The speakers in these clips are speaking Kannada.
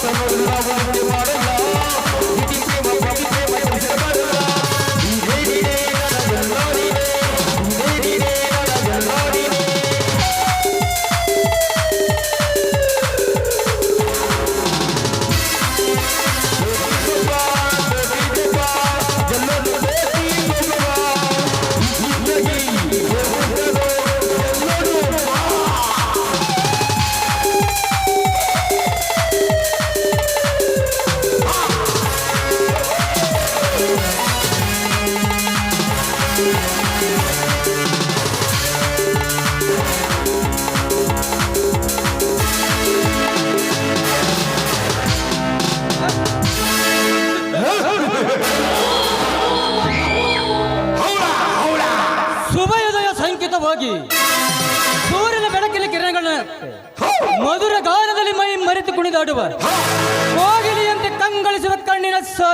Hasta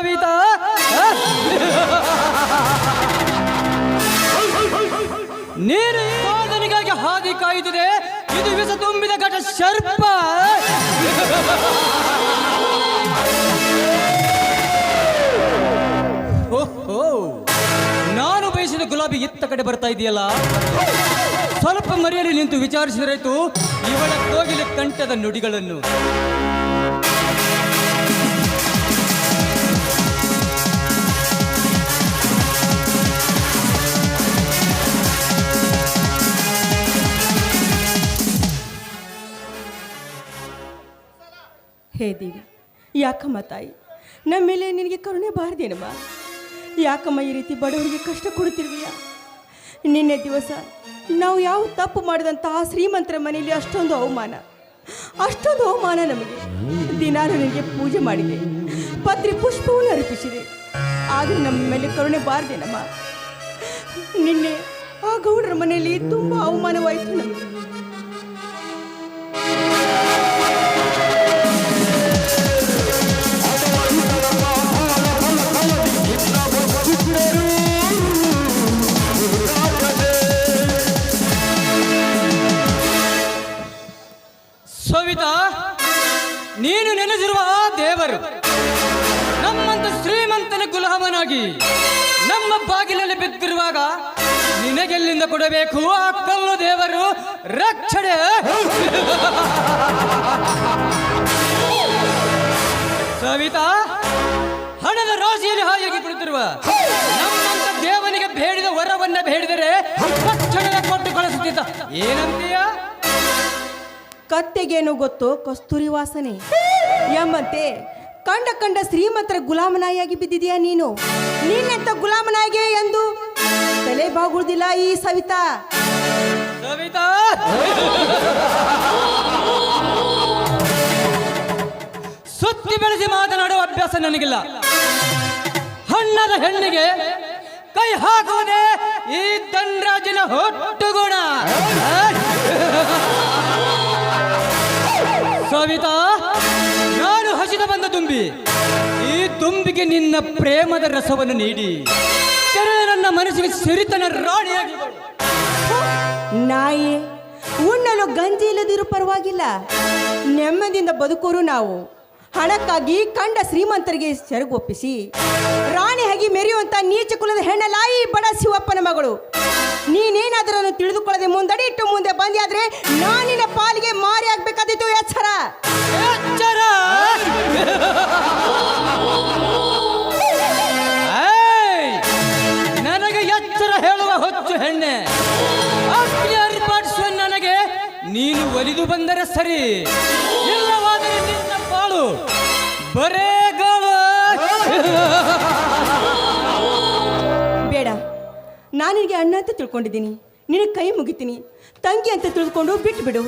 ಸವಿತ ನೀನು ಹಾದಿ ಕಾಯುತ್ತಿದೆ ಇದು ವಿಷ ತುಂಬಿದ ಘಟ ಶರ್ಪ. ಓಹೋ ನಾನು ಬಯಸಿದ ಗುಲಾಬಿ ಇತ್ತ ಕಡೆ ಬರ್ತಾ ಇದೆಯಲ್ಲ? ಸ್ವಲ್ಪ ಮರೆಯಲ್ಲಿ ನಿಂತು ವಿಚಾರಿಸಿದರಾಯ್ತು ಇವಳ ಕೋಗಿಲೆ ಕಂಠದ ನುಡಿಗಳನ್ನು. ಹೇ ದೇವಿ, ಯಾಕಮ್ಮ ತಾಯಿ? ನಮ್ಮ ಮೇಲೆ ನಿನಗೆ ಕರುಣೆ ಬಾರದೇನಮ್ಮ? ಯಾಕಮ್ಮ ಈ ರೀತಿ ಬಡವರಿಗೆ ಕಷ್ಟ ಕೊಡ್ತಿರ್ವೀಯ ನಿನ್ನೆ ದಿವಸ ನಾವು ಯಾವ ತಪ್ಪು ಮಾಡಿದಂತಹ ಶ್ರೀಮಂತರ ಮನೆಯಲ್ಲಿ ಅಷ್ಟೊಂದು ಅವಮಾನ. ಅಷ್ಟೊಂದು ಅವಮಾನ ನಮಗೆ. ದಿನಾನು ನಿನಗೆ ಪೂಜೆ ಮಾಡಿದೆ. ಪತ್ರಿ ಪುಷ್ಪವನ್ನು ಅರ್ಪಿಸಿದೆ. ಆದರೂ ನಮ್ಮ ಮೇಲೆ ಕರುಣೆ ಬಾರದೇನಮ್ಮ? ನಿನ್ನೆ ಆ ಗೌಡರ ಮನೆಯಲ್ಲಿ ತುಂಬ ಅವಮಾನವಾಯಿತು ನಮಗೆ. ನೀನು ನೆನೆಸಿರುವ ದೇವರು ನಮ್ಮಂತ ಶ್ರೀಮಂತನ ಗುಲಾಮನಾಗಿ ನಮ್ಮ ಬಾಗಿಲಲ್ಲಿ ಬಿದ್ದಿರುವಾಗ ನಿನಗೆಲ್ಲಿಂದ ಕೊಡಬೇಕು ಆ ಕಲ್ಲು ದೇವರು? ರಕ್ಷಣೆ. ಸವಿತಾ, ಹಣದ ರಾಶಿಯಲ್ಲಿ ಹಾಯಾಗಿ ಕುಳಿತಿರುವ ನಮ್ಮಂತ ದೇವನಿಗೆ ಬೇಡಿದ ವರವನ್ನ ಬೇಡಿದರೆ ರಕ್ಷಣೆ ಕೊಟ್ಟು ಕಳಿಸುತ್ತಿದ್ದ. ಏನಂತೀಯ? ಕತ್ತೆಗೇನು ಗೊತ್ತು? ಕಸ್ತೂರಿ ವಾಸನೆ. ಎಂಬಂತೆ ಕಂಡ ಕಂಡ ಶ್ರೀಮಂತರ ಗುಲಾಮನಾಯಿಯಾಗಿ ಬಿದ್ದಿದೆಯಾ ನೀನು? ನೀನೆಂತ ಗುಲಾಮನಾಯಿಗೆ ಎಂದು? ತಲೆ ಬಾಗುವುದಿಲ್ಲ ಈ ಸವಿತಾ. ಸವಿತಾ! ಸುತ್ತಿ ಬೆಳೆಸಿ ಮಾತನಾಡುವ ಅಭ್ಯಾಸ ನನಗಿಲ್ಲ. ಹಣ್ಣದ ಹೆಣ್ಣಿಗೆ ಕೈ ಹಾಕುವುದೇ ಈ ಧನರಾಜನ ಹೊಟ್ಟುಗುಣ. ನಿನ್ನ ಪ್ರೇಮದ ರಸವನ್ನು ನೀಡಿ. ನನ್ನ ಮನಸ್ಸಿಗೆ ಸಿರಿತನ ರಾಣಿಯಾಗಿ ನಾಯಿ ಉಣ್ಣಲು ಗಂಜಿ ಇಲ್ಲದಿರು ಪರವಾಗಿಲ್ಲ. ನೆಮ್ಮದಿಯಿಂದ ಬದುಕೋರು ನಾವು. ಹಣಕ್ಕಾಗಿ ಕಂಡ ಶ್ರೀಮಂತರಿಗೆ ಸೆರಗೊಪ್ಪಿಸಿ ರಾಣಿ ಹಾಗೆ ಮೆರೆಯುವಂತ ನೀಚ ಕುಲದ ಹೆಣ್ಣಲಾಯಿ ಬಡ ಶಿವಪ್ಪನ ಮಗಳು. ನೀನೇನಾದ್ರೂ ತಿಳಿದುಕೊಳ್ಳದೆ ಮುಂದಡಿ ಇಟ್ಟು ಮುಂದೆ ಬಂದಿಯಾದ್ರೆ ನಾನಿನ ಪಾಲಿಗೆ ಮಾರಿ ಆಗ್ಬೇಕಾದಿತ್ತು ಎಚ್ಚರ. ಹೆಣ್ಣೆ ಅರ್ಪಾಡಿಸುವ ನನಗೆ. ನೀನು ಒಲಿದು ಬಂದರೆ ಸರಿ. ಇಲ್ಲವಾದರೆ ನಿನ್ನ ಬಾಳು ಬರೇಗಳು ಬೇಡ. ನಾನಿಗೆ ನಿನಗೆ ಅಣ್ಣ ಅಂತ ತಿಳ್ಕೊಂಡಿದ್ದೀನಿ. ನಿನಗೆ ಕೈ ಮುಗಿತೀನಿ. ತಂಗಿ ಅಂತ ತಿಳ್ಕೊಂಡು ಬಿಟ್ಟು ಬಿಡು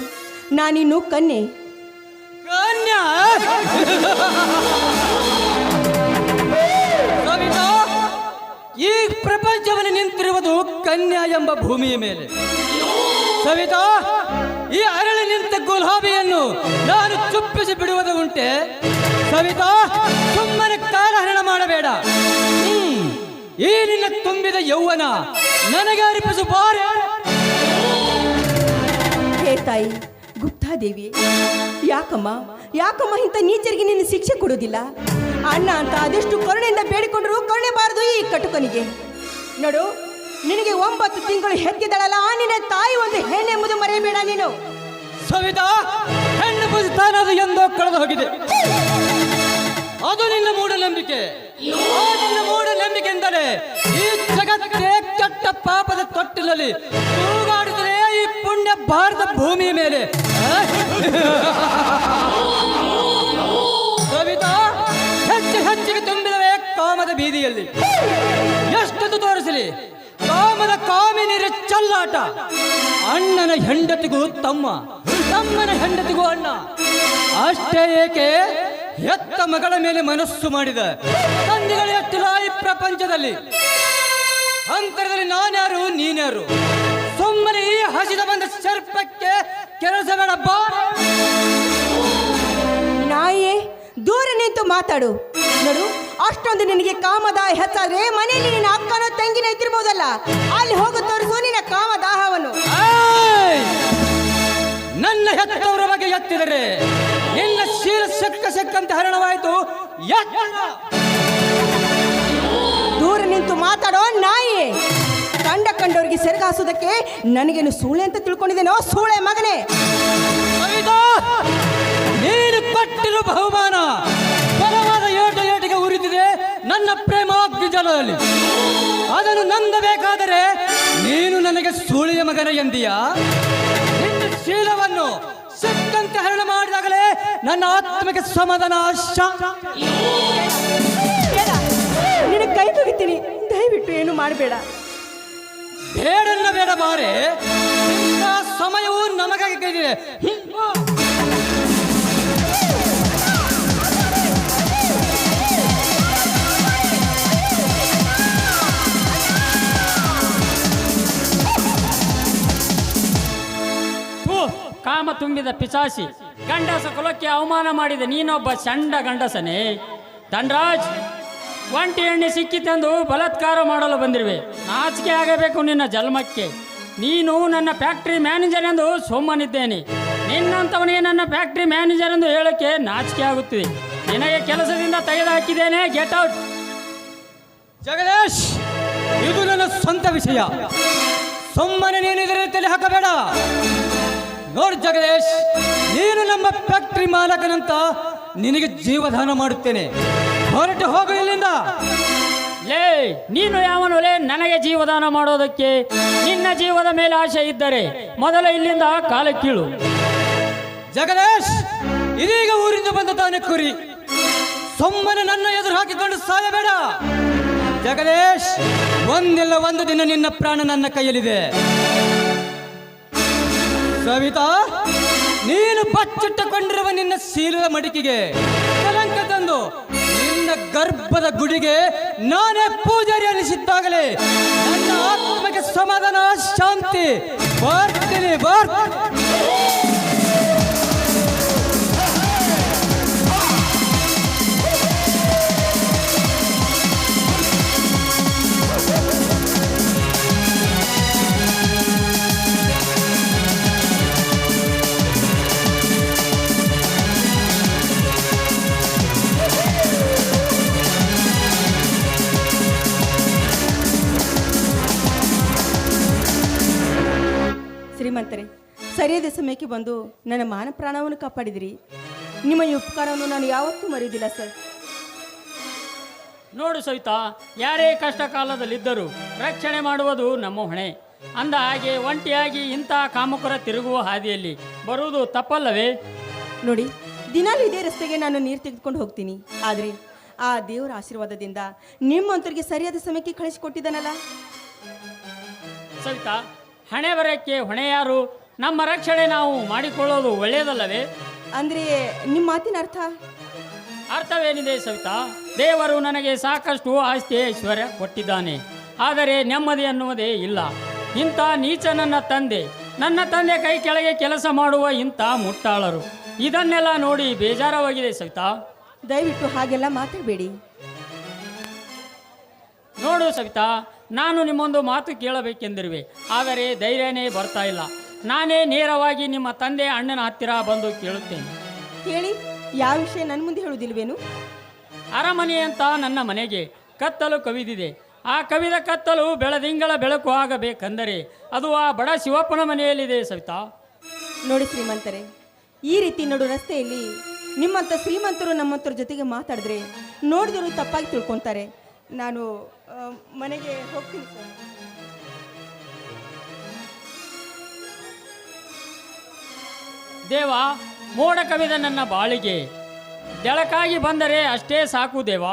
ನಾನಿನ್ನು ಕನ್ಯೆ. ಕನ್ಯಾ? ಕನ್ಯಾ ಎಂಬ ಭೂಮಿಯ ಮೇಲೆ. ಸವಿತಾ, ಈ ಅರಳಿ ನಿಂತ ಗುಲಾಬಿಯನ್ನು ನಾನು ಚುಪ್ಪಿಸಿ ಬಿಡುವುದು ಉಂಟೆ. ಸವಿತಾ, ಸುಮ್ಮನೆ ಕಾಲಹರಣ ಮಾಡಬೇಡ. ಈ ನಿನ್ನ ತುಂಬಿದ ಯೌವನ ನನಗೆ ಅರ್ಪಿಸು ಬಾರೆ. ಹೇ ತಾಯಿ, ಗುಪ್ತಾದೇವಿ, ಯಾಕಮ್ಮ ಯಾಕಮ್ಮ ಇಂಥ ನೀಚರಿಗೆ ನಿನ್ನ ಶಿಕ್ಷೆ ಕೊಡೋದಿಲ್ಲ ಅಣ್ಣ ಅಂತ ಅದೆಷ್ಟು ಕರುಣೆಯಿಂದ ಬೇಡಿಕೊಂಡರೂ ಕರುಣೆ ಬಾರದು ಈ ಕಟುಕನಿಗೆ. ನೋಡು ನಿನಗೆ ಒಂಬತ್ತು ತಿಂಗಳು ಹೆತ್ತಿದಳಲ್ಲ ಆ ನಿನ್ನ ತಾಯಿ ಒಂದು ಹೆಣ್ಣೆಂಬುದು ಮರೆಯಬೇಡ ನೀನು. ಸವಿತಾ, ಹೆಣ್ಣು ಪುಸ್ತನದು ಎಂದು ಕಳೆದು ಹೋಗಿದೆ. ಅದು ನಿನ್ನ ಮೂಢನಂಬಿಕೆ. ನಿನ್ನ ಎಂದರೆ ಈ ಜಗತ್ತೇ ಕೆಟ್ಟ ಪಾಪದ ತೊಟ್ಟಿನಲ್ಲಿ ತೂಗಾಡಿದರೆ ಈ ಪುಣ್ಯ ಭಾರತ ಭೂಮಿಯ ಮೇಲೆ? ಸವಿತಾ, ಹೆಚ್ಚು ಹೆಚ್ಚಿಗೆ ತುಂಬಿದವೇ ಕಾಮದ ಬೀದಿಯಲ್ಲಿ. ಚಲ್ಲಾಟ. ಅಣ್ಣನ ಹೆಂಡತಿಗೂ ತಮ್ಮ ತಮ್ಮನ ಹೆಂಡತಿಗೂ ಅಣ್ಣ. ಅಷ್ಟೇ ಏಕೆ ಎತ್ತ ಮಗಳ ಮೇಲೆ ಮನಸ್ಸು ಮಾಡಿದ. ತಂದೆಗಳು ಎತ್ತಿಲ್ಲ ಈ ಪ್ರಪಂಚದಲ್ಲಿ. ಅಂತರದಲ್ಲಿ ನಾನ್ಯಾರು, ನೀನ್ಯಾರು. ಸುಮ್ಮನೆ ಈ ಹಸಿದ ಬಂದ ಸರ್ಪಕ್ಕೆ ಕೆಲಸ ಬೇಡಪ್ಪ ನಾಯಿ ದೂರ ನಿಂತು ಮಾತಾಡು. ಅಷ್ಟೊಂದು ನಿನಗೆ ಕಾಮದ ಹೆಚ್ಚಾದ್ರೆ ಮನೆಯಲ್ಲಿ ನಿನ್ನ ಅಕ್ಕನ ತಂಗಿನ ಇದ್ದಿರ್ಬೋದಲ್ಲ? ಅಲ್ಲಿ ಹೋಗು ತೋರಿಸು ನಿನ್ನ ಕಾಮದಾಹವನು! ನನ್ನ ಹೆತ್ತವರ ಬಗ್ಗೆ ಎತ್ತಿದರೆ ಎಲ್ಲ ಶೀಲ ಸಕ್ಕ ಸಕ್ಕಂತ ಹರಣವಾಯಿತು! ದೂರ ನಿಂತು ಮಾತಾಡೋ ನಾಯಿ. ಕಂಡ ಕಂಡವ್ರಿಗೆ ಸೆರಗಾಸುವುದಕ್ಕೆ ನನಗೇನು ಸೂಳೆ ಅಂತ ತಿಳ್ಕೊಂಡಿದ್ದೇನೋ? ಸೂಳೆ ಮಗನೇ. ನೀನು ಪಟ್ಟಿರೋ ಬಹುಮಾನ. ಜಲದಲ್ಲಿ ಅದನ್ನು ನಂದಬೇಕಾದರೆ ನೀನು ನನಗೆ ಸೂಳಿಯ ಮಗನ ಎಂದೀಯ? ನಿನ್ನ ಶೀಲವನ್ನು ಸಿಕ್ಕಂತೆ ಹರಣ ಮಾಡಿದಾಗಲೇ ನನ್ನ ಆತ್ಮಕ್ಕೆ ಸಮಾಧಾನ ನಿನ್ನ ಕೈ ಮುಗಿತೀನಿ. ದಯವಿಟ್ಟು ಏನು ಮಾಡಬೇಡ. ಬೇಡನ್ನ ಬೇಡ ಬಾರೆ ಸಮಯವು ನಮಗಾಗಿ ಕೈದಿದೆ ಕಾಮ ತುಂಬಿದ ಪಿಸಾಸಿ ಗಂಡಸ ಕುಲಕ್ಕೆ ಅವಮಾನ ಮಾಡಿದ ನೀನೊಬ್ಬ ಚಂಡ ಗಂಡಸನೇ. ಧನ್ರಾಜ್, ಒಂಟಿ ಎಣ್ಣೆ ಸಿಕ್ಕಿತೆಂದು ಬಲತ್ಕಾರ ಮಾಡಲು ಬಂದಿರುವೆ. ನಾಚಿಕೆ ಆಗಬೇಕು ನಿನ್ನ ಜನ್ಮಕ್ಕೆ. ನೀನು ನನ್ನ ಫ್ಯಾಕ್ಟ್ರಿ ಮ್ಯಾನೇಜರ್ ಎಂದು ಸುಮ್ಮನಿದ್ದೇನೆ. ನಿನ್ನಂಥವನೇ ನನ್ನ ಫ್ಯಾಕ್ಟ್ರಿ ಮ್ಯಾನೇಜರ್ ಎಂದು ಹೇಳಕ್ಕೆ ನಾಚಿಕೆ ಆಗುತ್ತಿದೆ. ನಿನಗೆ ಕೆಲಸದಿಂದ ತೆಗೆದು ಹಾಕಿದ್ದೇನೆ ಗೆಟ್ ಔಟ್ ಜಗದೀಶ್, ಇದು ನನ್ನ ಸ್ವಂತ ವಿಷಯ. ಸುಮ್ಮನೆ ನೀನು ಇದರ ತಲೆ ಹಾಕಬೇಡ. ನೋಡು ಜಗದೀಶ್ ನೀನು ನಮ್ಮ ಫ್ಯಾಕ್ಟ್ರಿ ಮಾಲಕನಂತ ನಿನಗೆ ಜೀವದಾನ ಮಾಡುತ್ತೇನೆ. ಹೊರಟು ಹೋಗು ಇಲ್ಲಿಂದ. ಲೇ ನೀನು ಯಾವನು? ಲೇ ನನಗೆ ಜೀವದಾನ ಮಾಡೋದಕ್ಕೆ ನಿನ್ನ ಜೀವದ ಮೇಲೆ ಆಶೆ ಇದ್ದರೆ ಮೊದಲ ಇಲ್ಲಿಂದ ಕಾಲ ಕೀಳು. ಜಗದೀಶ್ ಇದೀಗ ಊರಿಂದ ಬಂದ ತಾನೆ ಕುರಿ. ಸುಮ್ಮನೆ ನನ್ನ ಎದುರು ಹಾಕಿಕೊಂಡು ಸಾಯಬೇಡ. ಜಗದೀಶ್ ಒಂದಿಲ್ಲ ಒಂದು ದಿನ ನಿನ್ನ ಪ್ರಾಣ ನನ್ನ ಕೈಯಲ್ಲಿದೆ. ಸವಿತಾ, ನೀನು ಬಚ್ಚಿಟ್ಟುಕೊಂಡಿರುವ ನಿನ್ನ ಶೀಲದ ಮಡಿಕೆಗೆ ಕಲಂಕ ತಂದು ನಿನ್ನ ಗರ್ಭದ ಗುಡಿಗೆ ನಾನೇ ಪೂಜಾರಿ ಅನಿಸಿದ್ದಾಗಲೇ ನನ್ನ ಆತ್ಮಕ್ಕೆ ಸಮಾಧಾನ, ಶಾಂತಿ, ಬರ್ತೀನಿ ಬರ್ ಸರಿಯಾದ ಸಮಯಕ್ಕೆ ಬಂದು ನನ್ನ ಮಾನ ಪ್ರಾಣವನ್ನು ಕಾಪಾಡಿದಿರಿ. ನಿಮ್ಮ ಈ ಉಪಕಾರವನ್ನು ನಾನು ಯಾವತ್ತೂ ಮರೆಯುವುದಿಲ್ಲ ಸರ್. ನೋಡು ಸವಿತಾ ಯಾರೇ ಕಷ್ಟ ಕಾಲದಲ್ಲಿದ್ದರೂ ರಕ್ಷಣೆ ಮಾಡುವುದು ನಮ್ಮ ಹೊಣೆ. ಅಂದ ಹಾಗೆ ಒಂಟಿಯಾಗಿ ಇಂಥ ಕಾಮಕರ ತಿರುಗುವ ಹಾದಿಯಲ್ಲಿ ಬರುವುದು ತಪ್ಪಲ್ಲವೇ? ನೋಡಿ ದಿನಾಲು ಇದೇ ರಸ್ತೆಗೆ ನಾನು ನೀರು ತೆಗೆದುಕೊಂಡು ಹೋಗ್ತೀನಿ. ಆದರೆ ಆ ದೇವರ ಆಶೀರ್ವಾದದಿಂದ ನಿಮ್ಮಂತರಿಗೆ ಸರಿಯಾದ ಸಮಯಕ್ಕೆ ಕಳಿಸಿಕೊಟ್ಟಿದ್ದಾನಲ್ಲ? ಸವಿತಾ ಹಣೆ ಬರಕ್ಕೆ ಹೊಣೆ ಯಾರು ನಮ್ಮ ರಕ್ಷಣೆ ನಾವು ಮಾಡಿಕೊಳ್ಳೋದು ಒಳ್ಳೆಯದಲ್ಲವೇ? ಅಂದ್ರೆ ನಿಮ್ಮ ಮಾತಿನ ಅರ್ಥ? ಅರ್ಥವೇನಿದೆ ಸವಿತಾ ದೇವರು ನನಗೆ ಸಾಕಷ್ಟು ಆಸ್ತಿ ಐಶ್ವರ್ಯ ಕೊಟ್ಟಿದ್ದಾನೆ ಆದರೆ ನೆಮ್ಮದಿ ಅನ್ನುವುದೇ ಇಲ್ಲ. ಇಂಥ ನೀಚ ನನ್ನ ತಂದೆ ನನ್ನ ತಂದೆ ಕೈ ಕೆಳಗೆ ಕೆಲಸ ಮಾಡುವ ಇಂಥ ಮುಟ್ಟಾಳರು. ಇದನ್ನೆಲ್ಲ ನೋಡಿ ಬೇಜಾರವಾಗಿದೆ ಸವಿತಾ. ದಯವಿಟ್ಟು ಹಾಗೆಲ್ಲ ಮಾತಾಡಬೇಡಿ. ನೋಡು ಸವಿತಾ ನಾನು ನಿಮ್ಮೊಂದು ಮಾತು ಕೇಳಬೇಕೆಂದಿರುವೆ ಆದರೆ ಧೈರ್ಯನೇ ಬರ್ತಾ ಇಲ್ಲ. ನಾನೇ ನೇರವಾಗಿ ನಿಮ್ಮ ತಂದೆ ಅಣ್ಣನ ಹತ್ತಿರ ಬಂದು ಕೇಳುತ್ತೇನೆ. ಹೇಳಿ ಯಾವ ವಿಷಯ ನನ್ನ ಮುಂದೆ ಹೇಳುವುದಿಲ್ವೇನು ಅರಮನೆ ಅಂತ ನನ್ನ ಮನೆಗೆ ಕತ್ತಲು ಕವಿದಿದೆ. ಆ ಕವಿದ ಕತ್ತಲು ಬೆಳದಿಂಗಳ ಬೆಳಕು ಆಗಬೇಕೆಂದರೆ ಅದು ಆ ಬಡ ಶಿವಪ್ಪನ ಮನೆಯಲ್ಲಿದೆ ಸವಿತಾ. ನೋಡಿ ಶ್ರೀಮಂತರೇ ಈ ರೀತಿ ನೋಡು ರಸ್ತೆಯಲ್ಲಿ ನಿಮ್ಮಂಥ ಶ್ರೀಮಂತರು ನಮ್ಮಂತರ ಜೊತೆಗೆ ಮಾತಾಡಿದ್ರೆ ನೋಡಿದ್ರು ತಪ್ಪಾಗಿ ತಿಳ್ಕೊತಾರೆ. ನಾನು ಆ, ಮನೆಗೆ ಹೋಗ್ತೀನಿ ಸರ್. ದೇವ ಮೋಡ ಕವಿದ ನನ್ನ ಬಾಳಿಗೆ. ಬೆಳಕಾಗಿ ಬಂದರೆ ಅಷ್ಟೇ ಸಾಕು ದೇವ.